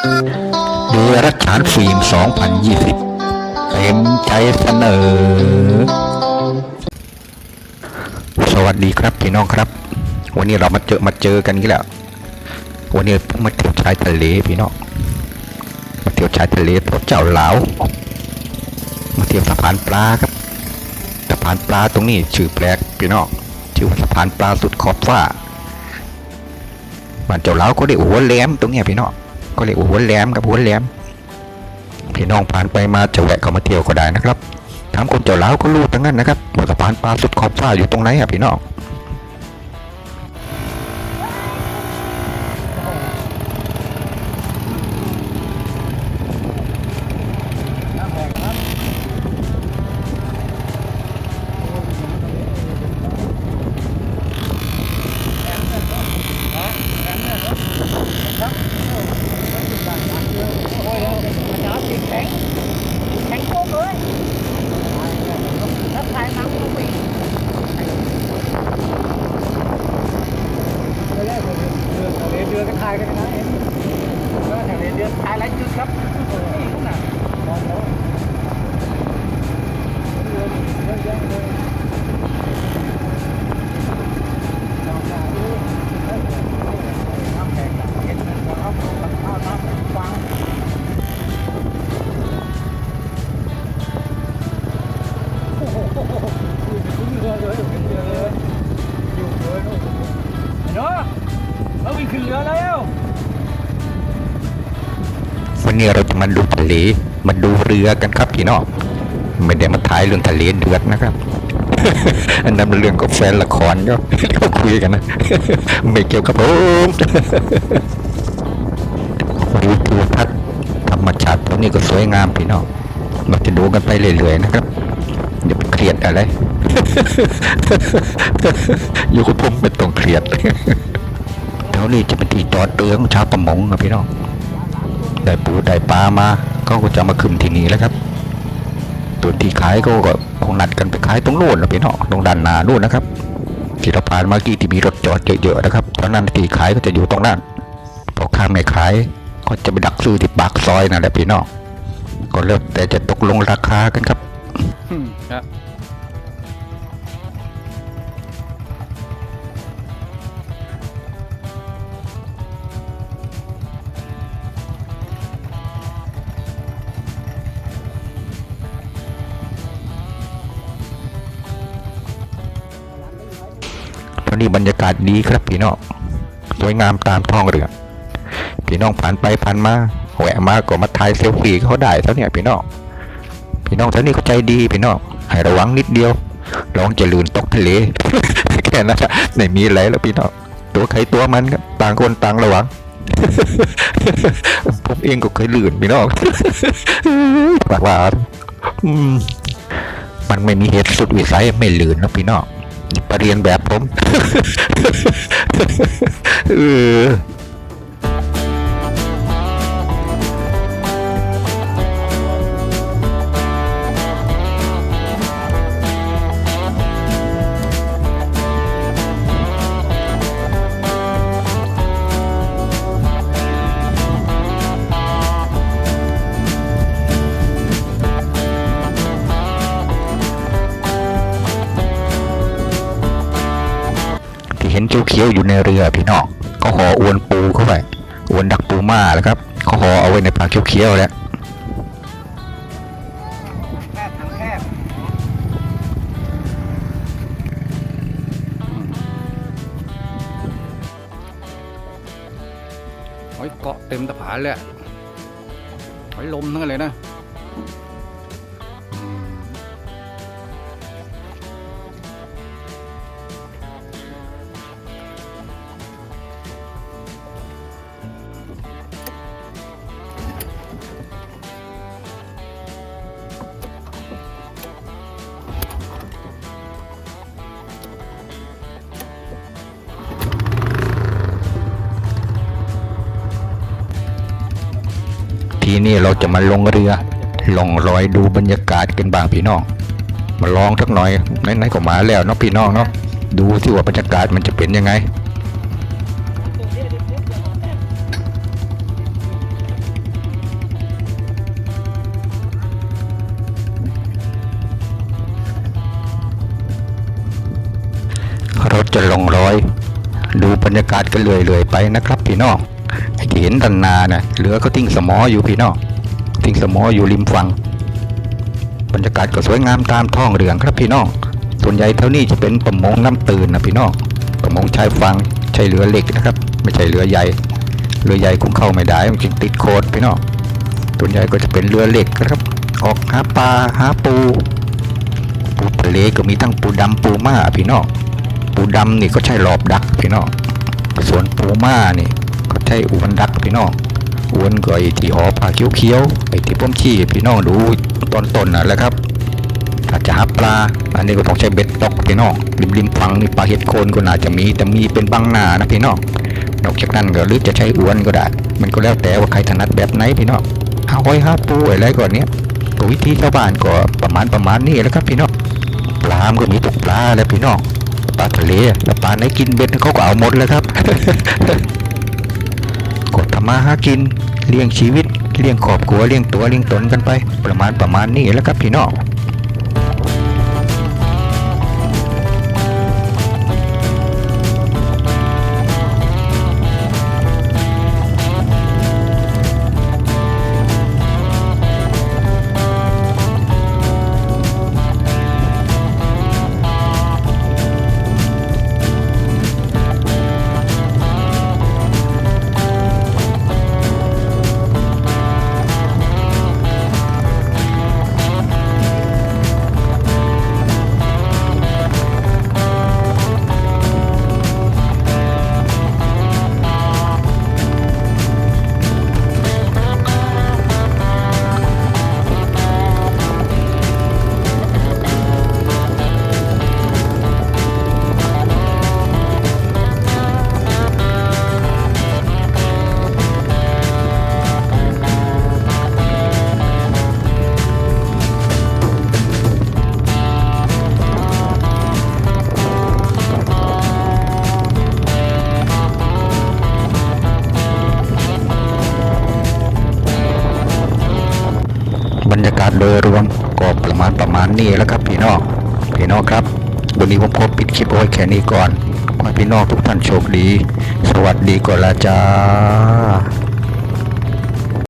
เดรัจฉานฟิล์ม 2020 เต็มใจเสนอ สวัสดีครับพี่น้องครับ วันนี้เรามาเจอมาเจอกันอีกแล้ว วันนี้มาเที่ยวชายทะเลพี่น้อง มาเที่ยวชายทะเลตัวเจ้าหลาว มาเที่ยวสะพานปลาครับสะพานปลาตรงนี้ชื่อแปลกพี่น้องชื่อว่าสะพานปลาสุดขอบฟ้าบ้านเจ้าหลาวก็เรียกว่าหัวแหลมตรงเนี้ยพี่น้อง ก็เรียกว่าหัวแหลมกับหัวแหลมพี่น้องผ่านไปมาจะแวะเข้ามาเที่ยวก็ได้นะครับถามคนเจ้าเล้าก็รู้ทั้งนั้นนะครับว่าสะพานปลาสุดขอบฟ้าอยู่ตรงไหนครับพี่น้อง ขึ้นเรือแล้ววันนี้เราจะมาดูทะเล มาดูเรือกันครับพี่น้องไม่ได้มาถ่ายเรื่องทะเลเดือดนะครับ อันนั้นเป็นเรื่องกับแฟนละครก็เขาคุยกันนะ ไม่เกี่ยวกับผมดูทิวทัศน์ธรรมชาติตรงนี้ก็สวยงามพี่น้องเราจะดูกันไปเรื่อยๆนะครับอย่าไปเครียดอะไร อยู่กับผมไม่ต้องเครียด วนี้จะเป็นที่จอดเรือของชาวประมงครับพี่น้องได้ปูได้ปลามาเขาก็จะมาขึ้นที่นี่แล้วครับตัวที่ขายก็คงนัดกันไปขายตรงโน้นนะพี่น้องตรงด้านหน้าโน้นนะครับที่เราผ่านเมื่อกี้ที่มีรถจอดเยอะๆนะครับตอนนั้นที่ขายก็จะอยู่ตรงนั้นพอข้างไม่ขายก็จะไปดักซื้อที่ปากซอยนั่นแหละพี่น้องก็เริ่มแต่จะตกลงราคากันครับครับ นนี้บรรยากาศดีครับพี่น้องสวยงามตามท้องเรือพี่น้องผ่านไปผ่านมาแหวะมาก็มาถ่ายเซลฟี่เขาได้เท่าเนี้ยพี่น้องพี่น้องเท่านี้เขาใจดีพี่น้องให้ระวังนิดเดียวระวังจะลื่นตกทะเลแค่นั้นไม่มีอะไรแล้วพี่น้องตัวใครตัวมันครับต่างคนต่างระวังผมเองก็เคยลื่นพี่น้องปากว่ามันไม่มีเหตุสุดวิสัยไม่ลื่นนะพี่น้อง เรียนแบบผม ห็นเขียวๆอยู่ในเรือพี่น้องเขออวนปูเข้าไปอวนดักปูมาแล้วครับเขอเอาไว้ในปากเขียวๆแล้วหอยเกาะเต็มตะผานเลยอะหอยลมทั้งนั้นเลยนะ ทีนี้เราจะมาลงเรือลองลอยดูบรรยากาศกันบ้างพี่น้อง มาลองทักหน่อยไหนๆก็มาแล้วเนาะพี่น้องเนาะดูสิว่าบรรยากาศมันจะเป็นยังไงเราจะลงรอย ดูบรรยากาศกันเลยๆไปนะครับพี่น้อง เห็นดันนาน่ะเหลือก็ทิ้งสมออยู่พี่น้องทิ้งสมออยู่ริมฝั่งบรรยากาศก็สวยงามตามท้องเรืองครับพี่น้องส่วนใหญ่เท่านี้จะเป็นประมงน้ำตื่นนะพี่น้องประมงชายฝั่งใช้เรือเล็กนะครับ ไม่ใช่เรือใหญ่เรือใหญ่คงเข้าไม่ได้มันจึงติดโคดพี่น้องส่วนใหญ่ก็จะเป็นเรือเล็กครับ ออกหาปลาหาปูปูทะเลก็มีทั้งปูดำปูม่าพี่น้องปูดำนี่ก็ใช่รอบดักพี่น้องส่วนปูม่านี่ ก็ใช่อวนดักพี่น้องอวนก็ไอที่หอผ้าเขียวๆไอ้ที่พ่มขี้พี่น้องดูตอนต้นน่ะแหละครับถ้าจะหาปลาอันนี้ก็ต้องใช้เบ็ดตกพี่น้องริมริมฝั่งนี่ปลาเห็ดโคนก็น่าจะมีแต่มีเป็นบางหน้านะพี่น้องนอกจากนั้นก็หรือจะใช้อวนก็ได้ มันก็แล้วแต่ว่าใครถนัดแบบไหนพี่น้องหาหอยหาปูอะไรก่อนเนี้ยก็วิธีชาวบ้านก็ประมาณประมาณนี้แหล้วครับพี่น้องปลามก็มีทุกปลาแล้วพี่น้องปลาทะเลแล้วปลาไหนกินเบ็ดเขาก็เอาหมดเลยครับ กดทำมาหากินเลี้ยงชีวิตเลี้ยงครอบครัวเลี้ยงตัวเลี้ยงตนกันไป ประมาณประมาณนี้แหล้วครับพี่น้อง บรรยากาศโดยรวมก็ประมาณประมาณนี้แล้วครับพี่น้องพี่น้องครับวันนี้ผมขอปิดคลิปเอาไว้แค่นี้ก่อนขอพี่น้องทุกท่านโชคดี สวัสดีก่อนละจ้า